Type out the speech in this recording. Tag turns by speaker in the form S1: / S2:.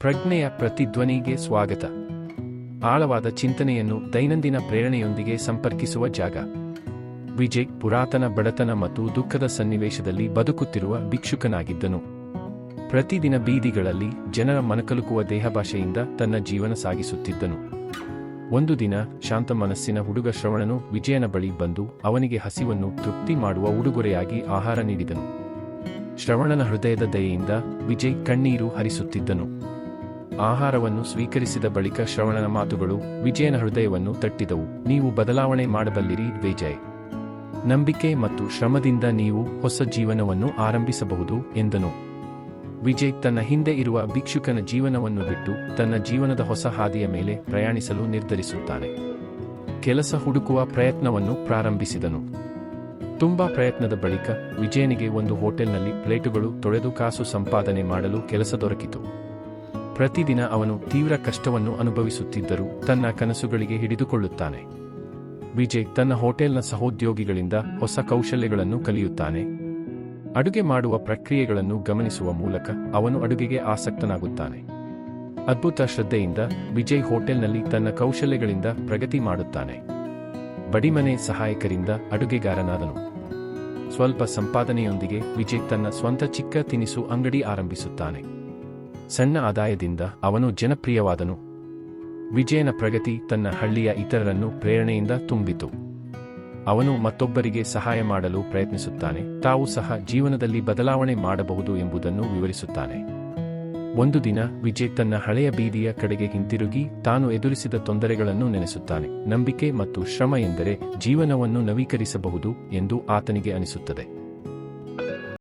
S1: ಪ್ರಜ್ಞೆಯ ಪ್ರತಿಧ್ವನಿಗೆ ಸ್ವಾಗತ. ಆಳವಾದ ಚಿಂತನೆಯನ್ನು ದೈನಂದಿನ ಪ್ರೇರಣೆಯೊಂದಿಗೆ ಸಂಪರ್ಕಿಸುವ ಜಾಗ. ವಿಜಯ್ ಪುರಾತನ ಬಡತನ ಮತ್ತು ದುಃಖದ ಸನ್ನಿವೇಶದಲ್ಲಿ ಬದುಕುತ್ತಿರುವ ಭಿಕ್ಷುಕನಾಗಿದ್ದನು. ಪ್ರತಿದಿನ ಬೀದಿಗಳಲ್ಲಿ ಜನರ ಮನಕಲುಕುವ ದೇಹಭಾಷೆಯಿಂದ ತನ್ನ ಜೀವನ ಸಾಗಿಸುತ್ತಿದ್ದನು. ಒಂದು ದಿನ ಶಾಂತ ಮನಸ್ಸಿನ ಹುಡುಗ ಶ್ರವಣನು ವಿಜಯನ ಬಳಿ ಬಂದು ಅವನಿಗೆ ಹಸಿವನ್ನು ತೃಪ್ತಿ ಮಾಡುವ ಉಡುಗೊರೆಯಾಗಿ ಆಹಾರ ನೀಡಿದನು. ಶ್ರವಣನ ಹೃದಯದ ದಯೆಯಿಂದ ವಿಜಯ್ ಕಣ್ಣೀರು ಹರಿಸುತ್ತಿದ್ದನು. ಆಹಾರವನ್ನು ಸ್ವೀಕರಿಸಿದ ಬಳಿಕ ಶ್ರವಣನ ಮಾತುಗಳು ವಿಜಯನ ಹೃದಯವನ್ನು ತಟ್ಟಿದವು. ನೀವು ಬದಲಾವಣೆ ಮಾಡಬಲ್ಲಿರಿ ವಿಜಯ್. ನಂಬಿಕೆ ಮತ್ತು ಶ್ರಮದಿಂದ ನೀವು ಹೊಸ ಜೀವನವನ್ನು ಆರಂಭಿಸಬಹುದು ಎಂದನು. ವಿಜಯ್ ತನ್ನ ಹಿಂದೆ ಇರುವ ಭಿಕ್ಷುಕನ ಜೀವನವನ್ನು ಬಿಟ್ಟು ತನ್ನ ಜೀವನದ ಹೊಸ ಹಾದಿಯ ಮೇಲೆ ಪ್ರಯಾಣಿಸಲು ನಿರ್ಧರಿಸುತ್ತಾನೆ. ಕೆಲಸ ಹುಡುಕುವ ಪ್ರಯತ್ನವನ್ನು ಪ್ರಾರಂಭಿಸಿದನು. ತುಂಬಾ ಪ್ರಯತ್ನದ ಬಳಿಕ ವಿಜಯನಿಗೆ ಒಂದು ಹೋಟೆಲ್ನಲ್ಲಿ ಪ್ಲೇಟುಗಳು ತೊಳೆದು ಕಾಸು ಸಂಪಾದನೆ ಮಾಡಲು ಕೆಲಸ ದೊರಕಿತು. ಪ್ರತಿದಿನ ಅವನು ತೀವ್ರ ಕಷ್ಟವನ್ನು ಅನುಭವಿಸುತ್ತಿದ್ದರೂ ತನ್ನ ಕನಸುಗಳಿಗೆ ಹಿಡಿದುಕೊಳ್ಳುತ್ತಾನೆ. ವಿಜಯ್ ತನ್ನ ಹೋಟೆಲ್ನ ಸಹೋದ್ಯೋಗಿಗಳಿಂದ ಹೊಸ ಕೌಶಲ್ಯಗಳನ್ನು ಕಲಿಯುತ್ತಾನೆ. ಅಡುಗೆ ಮಾಡುವ ಪ್ರಕ್ರಿಯೆಗಳನ್ನು ಗಮನಿಸುವ ಮೂಲಕ ಅವನು ಅಡುಗೆಗೆ ಆಸಕ್ತನಾಗುತ್ತಾನೆ. ಅದ್ಭುತ ಶ್ರದ್ಧೆಯಿಂದ ವಿಜಯ್ ಹೋಟೆಲ್ನಲ್ಲಿ ತನ್ನ ಕೌಶಲ್ಯಗಳಿಂದ ಪ್ರಗತಿ ಮಾಡುತ್ತಾನೆ. ಬಡಿಮನೆ ಸಹಾಯಕರಿಂದ ಅಡುಗೆಗಾರನಾದನು. ಸ್ವಲ್ಪ ಸಂಪಾದನೆಯೊಂದಿಗೆ ವಿಜಯ್ ತನ್ನ ಸ್ವಂತ ಚಿಕ್ಕ ತಿನಿಸು ಅಂಗಡಿ ಆರಂಭಿಸುತ್ತಾನೆ. ಸಣ್ಣ ಆದಾಯದಿಂದ ಅವನು ಜನಪ್ರಿಯವಾದನು. ವಿಜಯನ ಪ್ರಗತಿ ತನ್ನ ಹಳ್ಳಿಯ ಇತರರನ್ನು ಪ್ರೇರಣೆಯಿಂದ ತುಂಬಿತು. ಅವನು ಮತ್ತೊಬ್ಬರಿಗೆ ಸಹಾಯ ಮಾಡಲು ಪ್ರಯತ್ನಿಸುತ್ತಾನೆ. ತಾವು ಸಹ ಜೀವನದಲ್ಲಿ ಬದಲಾವಣೆ ಮಾಡಬಹುದು ಎಂಬುದನ್ನು ವಿವರಿಸುತ್ತಾನೆ. ಒಂದು ದಿನ ವಿಜಯ್ ತನ್ನ ಹಳೆಯ ಬೀದಿಯ ಕಡೆಗೆ ಹಿಂತಿರುಗಿ ತಾನು ಎದುರಿಸಿದ ತೊಂದರೆಗಳನ್ನು ನೆನೆಸುತ್ತಾನೆ. ನಂಬಿಕೆ ಮತ್ತು ಶ್ರಮ ಎಂದರೆ ಜೀವನವನ್ನು ನವೀಕರಿಸಬಹುದು ಎಂದು ಆತನಿಗೆ ಅನಿಸುತ್ತದೆ.